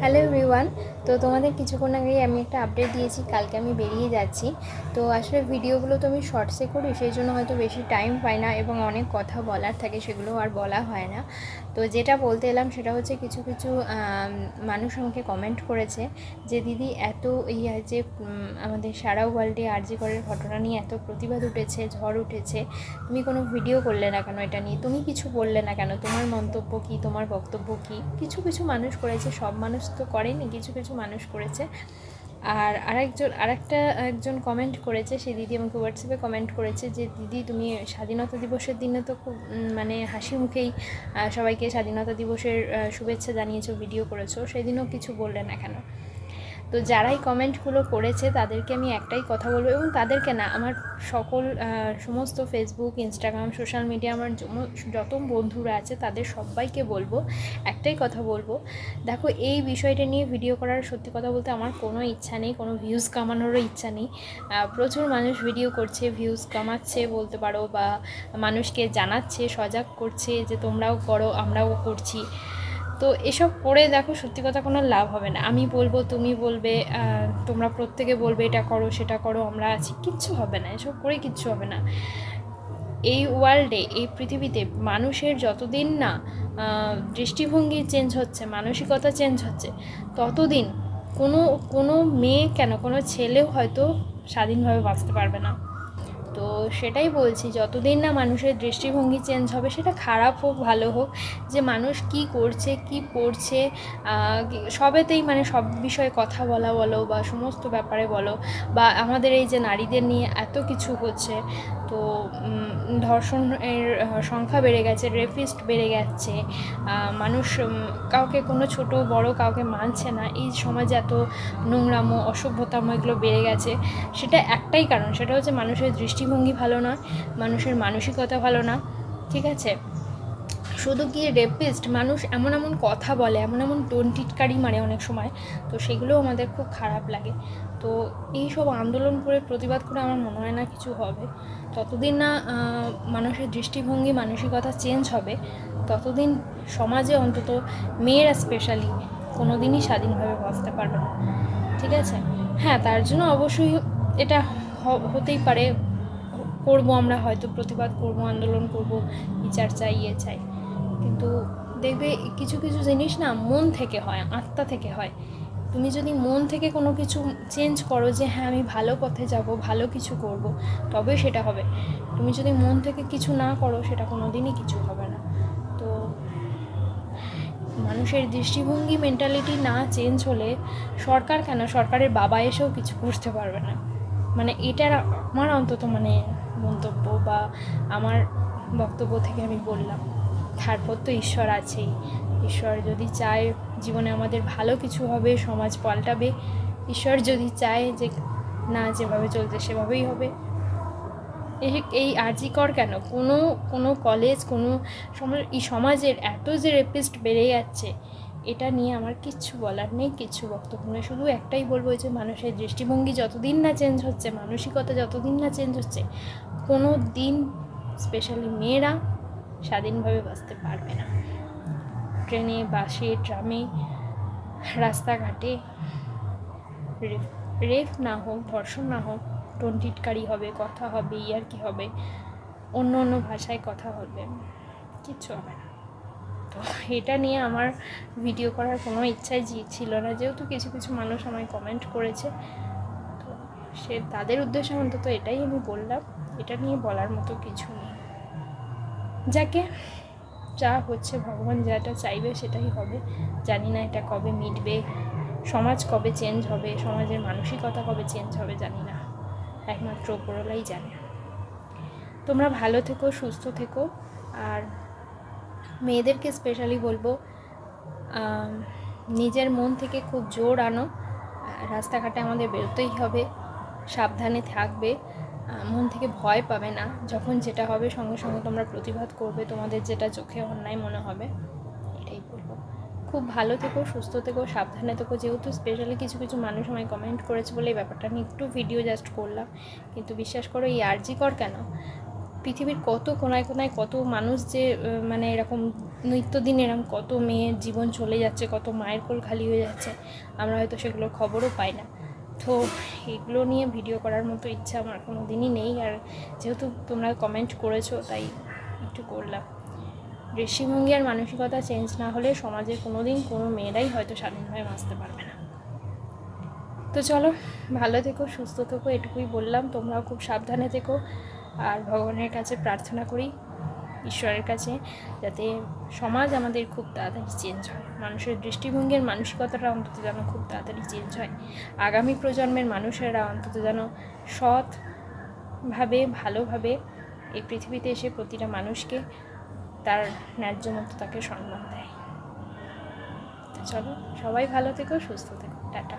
Hello everyone তো তোমাদের কিছুক্ষণ আগেই আমি একটা আপডেট দিয়েছি, কালকে আমি বেরিয়ে যাচ্ছি। তো আসলে ভিডিওগুলো তো আমি শর্টসে করি, সেই জন্য হয়তো বেশি টাইম পাই না এবং অনেক কথা বলার থাকে, সেগুলো আর বলা হয় না। তো যেটা বলতে এলাম সেটা হচ্ছে কিছু কিছু মানুষ আমাকে কমেন্ট করেছে যে, দিদি, এত ইয়ে যে আমাদের সারা ওয়ার্ল্ডে আরজি করের ঘটনা নিয়ে এত প্রতিবাদ উঠেছে, ঝড় উঠেছে, তুমি কোনো ভিডিও করলে না কেন এটা নিয়ে? তুমি কিছু বললে না কেন? তোমার মন্তব্য কী? তোমার বক্তব্য কী? কিছু কিছু মানুষ করেছে, সব মানুষ তো করেনি, কিছু কিছু মানুষ করেছে। আর আরেকজন, আরেকটা একজন কমেন্ট করেছে, সেই দিদি আমাকে হোয়াটসঅ্যাপে কমেন্ট করেছে যে, দিদি, তুমি স্বাধীনতা দিবসের দিনে তো খুব মানে হাসি মুখেই সবাইকে স্বাধীনতা দিবসের শুভেচ্ছা জানিয়েছো ভিডিও করেছ, সেদিনও কিছু বললে না কেন? তো যারাই কমেন্টগুলো করেছে, তাদেরকে আমি একটাই কথা বলব এবং তাদেরকে না, আমার সকল সমস্ত ফেসবুক ইনস্টাগ্রাম সোশ্যাল মিডিয়া আমার যত বন্ধুরা আছে, তাদের সবাইকে বলব, একটাই কথা বলব। দেখো, এই বিষয়টা নিয়ে ভিডিও করার সত্যি কথা বলতে আমার কোনো ইচ্ছা নেই, কোনো ভিউজ কামানোরও ইচ্ছা নেই। প্রচুর মানুষ ভিডিও করছে ভিউজ কামাচ্ছে বলতে পারো বা মানুষকে জানাচ্ছে, সজাগ করছে যে তোমরাও করো, আমরাও করছি। তো এসব করে দেখো সত্যি কথা কোনো লাভ হবে না। আমি বলব, তুমি বলবে তোমরা প্রত্যেকে বলবে, এটা করো, সেটা করো, আমরা আছি। কিচ্ছু হবে না, এসব করে কিচ্ছু হবে না। এই ওয়ার্ল্ডে এই পৃথিবীতে মানুষের যতদিন না দৃষ্টিভঙ্গি চেঞ্জ হচ্ছে, মানসিকতা চেঞ্জ হচ্ছে, ততদিন কোনো কোনো মেয়ে কেন, কোনো ছেলেও হয়তো স্বাধীনভাবে বাঁচতে পারবে না। তো সেটাই বলছি, যতদিন না মানুষের দৃষ্টিভঙ্গি চেঞ্জ হবে, সেটা খারাপ হোক, ভালো হোক, যে মানুষ কি করছে, কি পড়ছে সবেতেই মানে সব বিষয়ে কথা বলা বলো বা সমস্ত ব্যাপারে বলো বা আমাদের এই যে নারীদের নিয়ে এত কিছু হচ্ছে তো ধর্ষণের সংখ্যা বেড়ে গেছে রেপিস্ট বেড়ে আহ, মানুষ কাউকে কোনো ছোট বড় কাউকে মানছে না এই সমাজে এত নোংরামো অসভ্যতামো এগুলো বেড়ে গেছে। সেটা একটাই কারণ সেটা হচ্ছে মানুষের দৃষ্টিভঙ্গি ভালো না মানুষের মানসিকতা ভালো না ঠিক আছে? শুধু কি রেপিস্ট মানুষ এমন এমন কথা বলে এমন এমন টোন টিটকারি মারে অনেক সময় তো সেগুলো আমাদের খুব খারাপ লাগে। তো এই সব আন্দোলন করে প্রতিবাদ করে আমার মনে হয় না কিছু হবে। ততদিন না মানুষের দৃষ্টিভঙ্গি, মানসিকতা চেঞ্জ হবে। ততদিন সমাজে অন্তত মেয়েরা স্পেশালি কোনো দিনই স্বাধীনভাবে বাঁচতে পারবে না। ঠিক আছে? হ্যাঁ তার জন্য অবশ্যই এটা হতেই পারে। করব আমরা হয়তো প্রতিবাদ করব, আন্দোলন করব, বিচার চাই ইয়ে চাই। কিন্তু দেখবে কিছু কিছু জিনিস না মন থেকে হয়, আত্মা থেকে হয়। তুমি যদি মন থেকে কোনো কিছু চেঞ্জ করো যে হ্যাঁ আমি ভালো পথে যাব, ভালো কিছু করব, তবে সেটা হবে। তুমি যদি মন থেকে কিছু না করো, সেটা কোনো দিনই কিছু হবে না। তো মানুষের দৃষ্টিভঙ্গি মেন্টালিটি না চেঞ্জ হলে সরকার কেন? সরকারের বাবা এসেও কিছু করতে পারবে না। মানে এটার আমার অন্তত মানে মন্তব্য বা আমার বক্তব্য থেকে আমি বললাম। তারপর তো ঈশ্বর আছেই। ঈশ্বর যদি চায় জীবনে আমাদের ভালো কিছু হবে, সমাজ পাল্টাবে। ঈশ্বর যদি চায় যে না, যেভাবে চলছে সেভাবেই হবে। এই আর্জিকর কেন? কোনো কোনো কলেজ কোনো এই সমাজের এত যে রেপিস্ট বেড়ে যাচ্ছে, এটা নিয়ে আমার কিচ্ছু বলার নেই, কিচ্ছু বক্তব্য নেই। শুধু একটাই বলব যে মানুষের দৃষ্টিভঙ্গি যতদিন না চেঞ্জ হচ্ছে, মানসিকতা যতদিন না চেঞ্জ হচ্ছে, কোনো দিন স্পেশালি মেয়েরা, স্বাধীনভাবে বাঁচতে পারবে না। ট্রেনে বাসে, ট্রামে, রাস্তাঘাটে রেপ রেপ না হোক, ধর্ষণ না হোক টোন টিটকারি হবে, কথা হবে ইয়ার কি হবে, অন্য অন্য ভাষায় কথা হবে, কিচ্ছু হবে না। তো এটা নিয়ে আমার ভিডিও করার কোনো ইচ্ছাই জি- ছিল না। যেহেতু কিছু কিছু মানুষ আমায় কমেন্ট করেছে, তো সে, তাদের উদ্দেশ্যে অন্তত এটাই আমি বললাম, এটা নিয়ে বলার মতো কিছু নেই। যাকে যা হচ্ছে ভগবান যেটা চাইবে সেটাই হবে। জানি না এটা কবে মিটবে, সমাজ কবে চেঞ্জ হবে, সমাজের মানসিকতা কবে চেঞ্জ হবে জানি না। একমাত্র ওপরলাই জানে। তোমরা ভালো থেকো, সুস্থ থেকো। আর মেয়েদেরকে স্পেশালি বলব নিজের মন থেকে খুব জোর আনো। রাস্তাঘাটে আমাদের বেরোতেই হবে, সাবধানে থাকবে। মন থেকে ভয় পাবে না। যখন যেটা হবে সঙ্গে সঙ্গে তোমরা প্রতিবাদ করবে, তোমাদের যেটা চোখে অন্যায় মনে হবে, এটাই বলব। খুব ভালো থেকো, সুস্থ থেকো, সাবধানে থেকো। যেহেতু স্পেশালি কিছু কিছু মানুষ আমায় কমেন্ট করেছে বলে এই ব্যাপারটা নিয়ে একটু ভিডিও জাস্ট করলাম। কিন্তু বিশ্বাস করো, এই আর্জি কর কেন? পৃথিবীর কত কোনায় কোনায় কত মানুষ যে মানে এরকম নিত্যদিন এরকম কত মেয়ের জীবন চলে যাচ্ছে, কত মায়ের কোল খালি হয়ে যাচ্ছে, আমরা হয়তো সেগুলোর খবরও পাই না। তো এগুলো নিয়ে ভিডিও করার মতো ইচ্ছা আমার কোনো দিনই নেই। আর যেহেতু তোমরা কমেন্ট করেছ, তাই একটু করলাম। দৃষ্টিভঙ্গি আর মানসিকতা চেঞ্জ না হলে সমাজের কোনো দিন কোনো মেয়েরাই হয়তো স্বাধীনভাবে বাঁচতে পারবে না। তো চলো, ভালো থেকো, সুস্থ থেকো, এটুকুই বললাম। তোমরাও খুব সাবধানে থেকো। আর ভগবানের কাছে প্রার্থনা করি ঈশ্বরের কাছে যাতে সমাজ আমাদের খুব তাড়াতাড়ি চেঞ্জ হয়। মানুষের দৃষ্টিভঙ্গির মানসিকতাটা অন্তত যেন খুব তাড়াতাড়ি চেঞ্জ হয়। আগামী প্রজন্মের মানুষেরা অন্তত যেন সৎভাবে, ভালোভাবে এই পৃথিবীতে এসে প্রতিটা মানুষকে তার ন্যায্য মতো তাকে সম্মান দেয়। চলো, সবাই ভালো থেকো, সুস্থ থেকো। টাটা।